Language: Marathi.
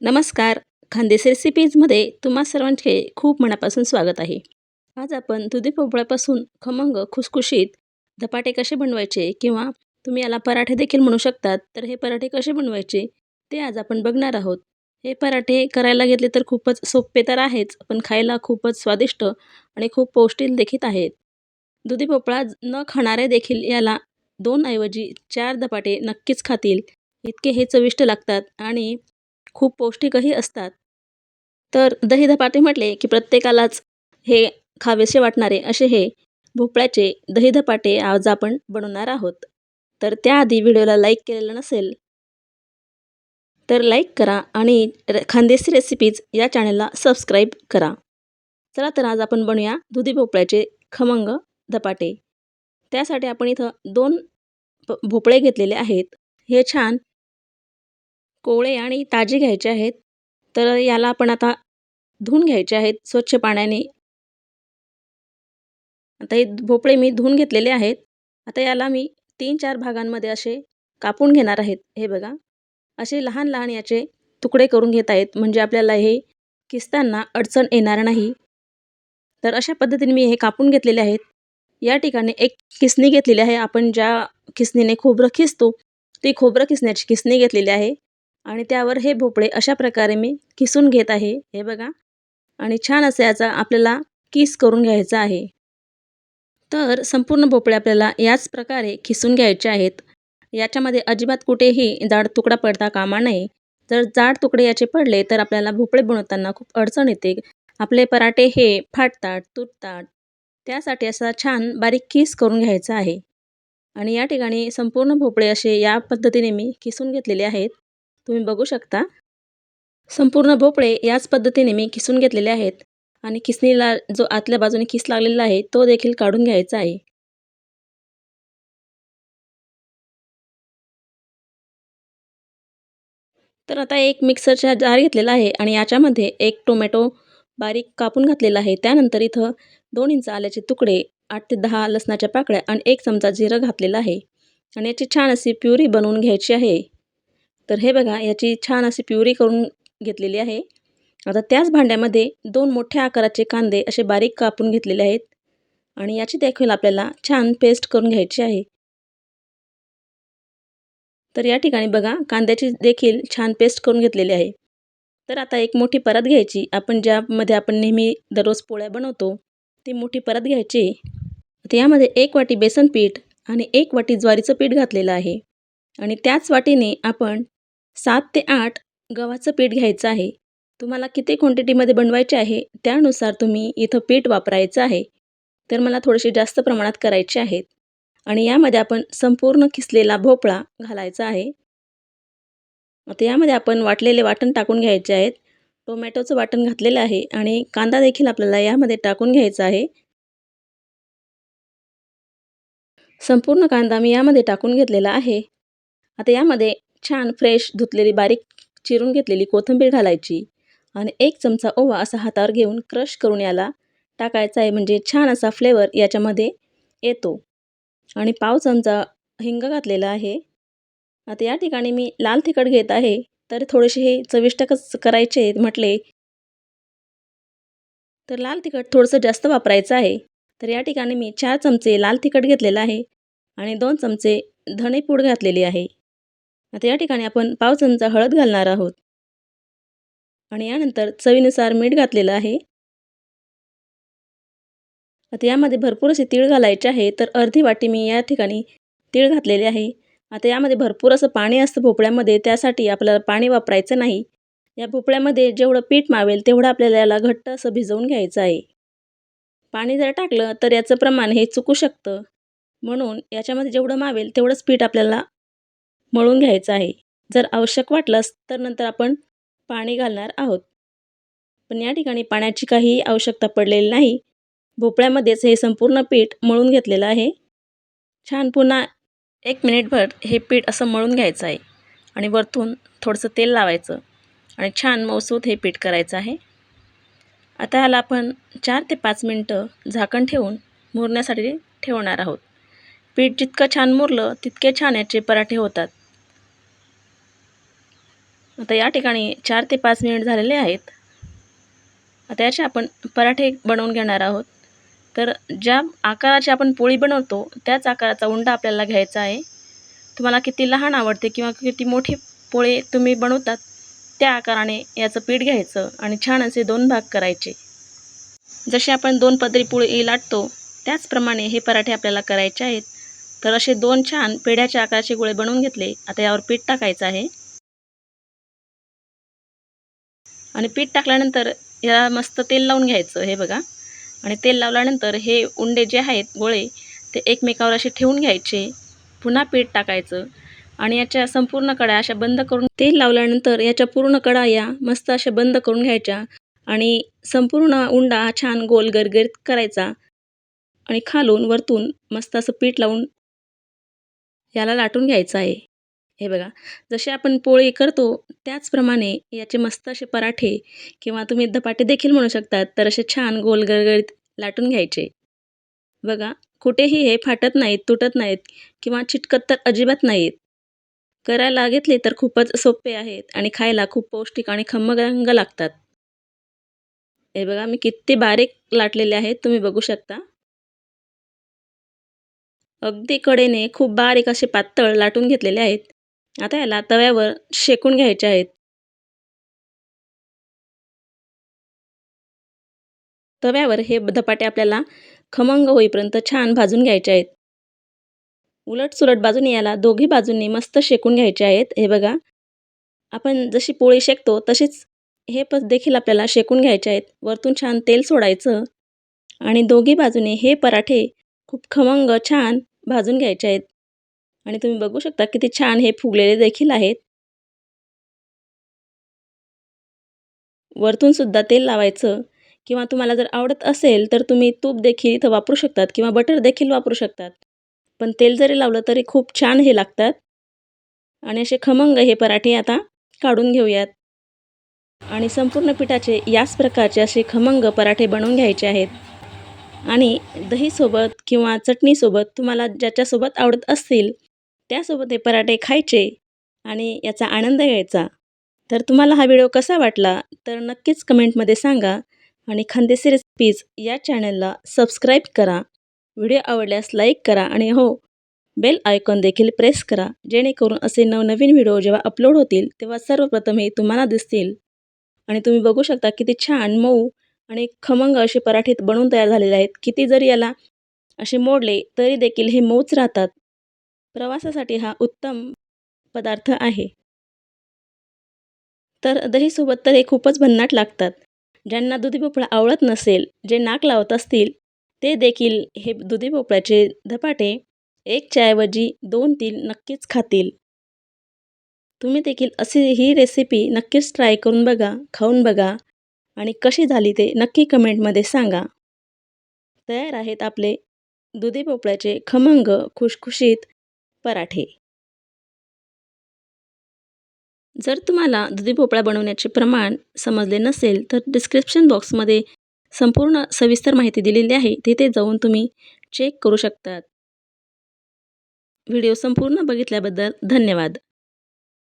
नमस्कार. खानदेश रेसिपीजमध्ये तुम्हा सर्वांचे खूप मनापासून स्वागत आहे. आज आपण दुधी भोपळ्यापासून खमंग खुसखुशीत धपाटे कसे बनवायचे किंवा तुम्ही याला पराठे देखील म्हणू शकतात तर हे पराठे कसे बनवायचे ते आज आपण बघणार आहोत. हे पराठे करायला घेतले तर खूपच सोपे तर आहेच पण खायला खूपच स्वादिष्ट आणि खूप पौष्टिक देखील आहेत. दुधी भोपळा न खाणारे देखील याला दोन ऐवजी चार धपाटे नक्कीच खातील. इतके हे चविष्ट लागतात आणि खूप पौष्टिकही असतात. तर दही धपाटे म्हटले की प्रत्येकालाच हे खावेसे वाटणारे असे हे भोपळ्याचे दही धपाटे आज आपण बनवणार आहोत. तर त्याआधी व्हिडिओला लाईक केलेलं नसेल तर लाईक करा आणि खानदेशी रेसिपीज या चॅनलला सबस्क्राईब करा. चला तर आज आपण बनवूया दुधी भोपळ्याचे खमंग धपाटे. त्यासाठी आपण इथं दोन भोपळे घेतलेले आहेत. हे छान कोवळे आणि ताजे घ्यायचे आहेत तर याला आपण आता धुवून घ्यायचे आहेत स्वच्छ पाण्याने. आता हे भोपळे मी धुवून घेतलेले आहेत. आता याला मी तीन चार भागांमध्ये असे कापून घेणार आहेत. हे बघा असे लहान लहान याचे तुकडे करून घेत आहेत. म्हणजे आपल्याला हे किसताना अडचण येणार नाही. तर अशा पद्धतीने मी हे कापून घेतलेले आहेत. या ठिकाणी एक किसणी घेतलेली आहे. आपण ज्या किसणीने खोबरं खिसतो ती खोबरं किसण्याची किसणी घेतलेली आहे. आणि त्यावर हे भोपळे अशा प्रकारे मी किसून घेत आहे. हे बघा. आणि छान असं याचा आपल्याला किस करून घ्यायचा आहे. तर संपूर्ण भोपळे आपल्याला याच प्रकारे खिसून घ्यायचे आहेत. याच्यामध्ये अजिबात कुठेही जाड तुकडा पडता कामा नये. जर जाड तुकडे याचे पडले तर आपल्याला भोपळे बनवताना खूप अडचण येते. आपले पराठे हे फाटतात तुटतात. त्यासाठी असा छान बारीक किस करून घ्यायचा आहे. आणि या ठिकाणी संपूर्ण भोपळे असे या पद्धतीने मी किसून घेतलेले आहेत. तुम्ही बघू शकता. संपूर्ण भोपळे याच पद्धतीने मी किसून घेतलेले आहेत आणि किसणीला जो आतल्या बाजूने किस लागलेला आहे तो देखील काढून घ्यायचा आहे. तर आता एक मिक्सरचा जार घेतलेला आहे आणि याच्यामध्ये एक टोमॅटो बारीक कापून घातलेला आहे. त्यानंतर इथं दोन इंच आल्याचे तुकडे आठ ते दहा लसणाच्या पाकळ्या आणि एक चमचा जिरं घातलेला आहे. आणि याची छान अशी प्युरी बनवून घ्यायची आहे. तर हे बघा याची छान अशी प्युरी करून घेतलेली आहे. आता त्याच भांड्यामध्ये दोन मोठ्या आकाराचे कांदे असे बारीक कापून घेतलेले आहेत आणि याची देखील आपल्याला छान पेस्ट करून घ्यायची आहे. तर या ठिकाणी बघा कांद्याची देखील छान पेस्ट करून घेतलेली आहे. तर आता एक मोठी परत घ्यायची. आपण ज्यामध्ये आपण नेहमी दररोज पोळ्या बनवतो ती मोठी परत घ्यायची. तर यामध्ये एक वाटी बेसन पीठ आणि एक वाटी ज्वारीचं पीठ घातलेलं आहे. आणि त्याच वाटीने आपण सात ते आठ गव्हाचं पीठ घ्यायचं आहे. तुम्हाला किती क्वांटिटीमध्ये बनवायचे आहे त्यानुसार तुम्ही इथं पीठ वापरायचं आहे. तर मला थोडेसे जास्त प्रमाणात करायचे आहेत. आणि यामध्ये आपण संपूर्ण किसलेला भोपळा घालायचा आहे. आता यामध्ये आपण वाटलेले वाटण टाकून घ्यायचे आहेत. टोमॅटोचं वाटण घातलेलं आहे आणि कांदा देखील आपल्याला यामध्ये टाकून घ्यायचा आहे. संपूर्ण कांदा मी यामध्ये टाकून घेतलेला आहे. आता यामध्ये छान फ्रेश धुतलेली बारीक चिरून घेतलेली कोथिंबीर घालायची आणि एक चमचा ओवा असा हातावर घेऊन क्रश करून याला टाकायचा आहे. म्हणजे छान असा फ्लेवर याच्यामध्ये येतो. आणि पाव चमचा हिंग घातलेला आहे. आता या ठिकाणी मी लाल तिखट घेत आहे. तर थोडेसे हे चविष्टकच करायचे म्हटले. तर लाल तिखट थोडंसं जास्त वापरायचं आहे. तर या ठिकाणी मी चार चमचे लाल तिखट घेतलेलं आहे. आणि दोन चमचे धणेपूड घातलेली आहे. आता या ठिकाणी आपण पाव चमचा हळद घालणार आहोत. आणि यानंतर चवीनुसार मीठ घातलेलं आहे. आता यामध्ये भरपूर असे तीळ घालायचे आहे तर अर्धी वाटी मी या ठिकाणी तीळ घातलेले आहे. आता यामध्ये भरपूर असं पाणी असतं भोपळ्यामध्ये त्यासाठी आपल्याला पाणी वापरायचं नाही. या भोपळ्यामध्ये जेवढं पीठ मावेल तेवढं आपल्याला याला घट्ट असं भिजवून घ्यायचं आहे. पाणी जर टाकलं तर याचं प्रमाण हे चुकू शकतं. म्हणून याच्यामध्ये जेवढं मावेल तेवढंच पीठ आपल्याला मळून घ्यायचं आहे. जर आवश्यक वाटलंच तर नंतर आपण पाणी घालणार आहोत. पण या ठिकाणी पाण्याची काहीही आवश्यकता पडलेली नाही. भोपळ्यामध्येच हे संपूर्ण पीठ मळून घेतलेलं आहे. छान पुन्हा एक मिनिटभर हे पीठ असं मळून घ्यायचं आहे आणि वरतून थोडंसं तेल लावायचं आणि छान मऊसूत हे पीठ करायचं आहे. आता ह्याला आपण चार ते पाच मिनटं झाकण ठेवून मुरण्यासाठी ठेवणार आहोत. पीठ जितकं छान मुरलं तितके छान याचे पराठे होतात. आता या ठिकाणी चार ते पाच मिनिट झालेले आहेत. आता याचे आपण पराठे बनवून घेणार आहोत. तर ज्या आकाराची आपण पोळी बनवतो त्याच आकाराचा उंडा आपल्याला घ्यायचा आहे. तुम्हाला किती लहान आवडते किंवा किती मोठी पोळी तुम्ही बनवतात त्या आकाराने याचं पीठ घ्यायचं आणि छान असे दोन भाग करायचे. जसे आपण दोन पदरी पोळी लाटतो त्याचप्रमाणे हे पराठे आपल्याला करायचे आहेत. तर असे दोन छान पेढ्याच्या आकाराचे गोळे बनवून घेतले. आता यावर पीठ टाकायचं आहे. आणि पीठ टाकल्यानंतर याला मस्त तेल लावून घ्यायचं हे बघा. आणि तेल लावल्यानंतर हे उंडे जे आहेत गोळे ते एकमेकावर असे ठेवून घ्यायचे. पुन्हा पीठ टाकायचं आणि याच्या संपूर्ण कड्या अशा बंद करून तेल लावल्यानंतर याच्या पूर्ण कडा या मस्त अशा बंद करून घ्यायच्या आणि संपूर्ण उंडा हा छान गोल गरगरीत करायचा आणि खालून वरतून मस्त असं पीठ लावून याला लाटून घ्यायचं आहे. हे बघा जसे आपण पोळी करतो त्याचप्रमाणे याचे मस्त असे पराठे किंवा तुम्ही धपाटे देखील म्हणू शकतात तर असे छान गोल गरगरीत लाटून घ्यायचे. बघा कुठेही हे फाटत नाहीत तुटत नाहीत किंवा चिटकत तर अजिबात नाहीत. करायला घेतले तर खूपच सोपे आहेत आणि खायला खूप पौष्टिक आणि खमंग लागतात. हे बघा मी किती बारीक लाटलेले आहेत तुम्ही बघू शकता. अगदी कडेने खूप बारीक असे पातळ लाटून घेतलेले आहेत. आता याला तव्यावर शेकून घ्यायचे आहेत. तव्यावर हे धपाटे आपल्याला खमंग होईपर्यंत छान भाजून घ्यायचे आहेत. उलट सुलट बाजूने याला दोघी बाजूंनी मस्त शेकून घ्यायचे आहेत. हे बघा. आपण जशी पोळी शेकतो तशीच हे पण देखील आपल्याला शेकून घ्यायचे आहेत. वरतून छान तेल सोडायचं आणि दोघी बाजूने हे पराठे खूप खमंग छान भाजून घ्यायचे आहेत. आणि तुम्ही बघू शकता किती छान हे फुगलेले देखील आहेत. वरतून सुद्धा तेल लावायचं किंवा तुम्हाला जर आवडत असेल तर तुम्ही तूप देखील इथं वापरू शकतात किंवा बटर देखील वापरू शकतात. पण तेल जरी लावलं तरी खूप छान हे लागतात. आणि असे खमंग हे पराठे आता काढून घेऊयात. आणि संपूर्ण पिठाचे याच प्रकारचे असे खमंग पराठे बनवून घ्यायचे आहेत. आणि दहीसोबत किंवा चटणीसोबत तुम्हाला ज्याच्यासोबत आवडत असतील त्यासोबत हे पराठे खायचे आणि याचा आनंद घ्यायचा. तर तुम्हाला हा व्हिडिओ कसा वाटला तर नक्कीच कमेंटमध्ये सांगा आणि खानदेशी रेसिपीज या चॅनलला सबस्क्राईब करा. व्हिडिओ आवडल्यास लाईक करा आणि हो बेल आयकॉन देखील प्रेस करा जेणेकरून असे नवनवीन व्हिडिओ जेव्हा अपलोड होतील तेव्हा सर्वप्रथम हे तुम्हाला दिसतील. आणि तुम्ही बघू शकता किती छान मऊ आणि खमंग असे पराठे बनवून तयार झालेले आहेत. किती जरी याला असे मोडले तरी देखील हे मऊच राहतात. प्रवासासाठी हा उत्तम पदार्थ आहे. तर दहीसोबत तर हे खूपच भन्नाट लागतात. ज्यांना दुधी भोपळा आवडत नसेल जे नाक लावत असतील ते देखील हे दुधी भोपळ्याचे धपाटे एक चायऐवजी दोन तीन नक्कीच खातील. तुम्ही देखील अशी ही रेसिपी नक्कीच ट्राय करून बघा खाऊन बघा आणि कशी झाली ते नक्की कमेंटमध्ये सांगा. तयार आहेत आपले दुधी भोपळ्याचे खमंग खुशखुशीत पराठे. जर तुम्हाला दुधी भोपळा बनवण्याचे प्रमाण समजले नसेल तर डिस्क्रिप्शन बॉक्समध्ये संपूर्ण सविस्तर माहिती दिलेली आहे. तिथे जाऊन तुम्ही चेक करू शकतात. व्हिडिओ संपूर्ण बघितल्याबद्दल धन्यवाद.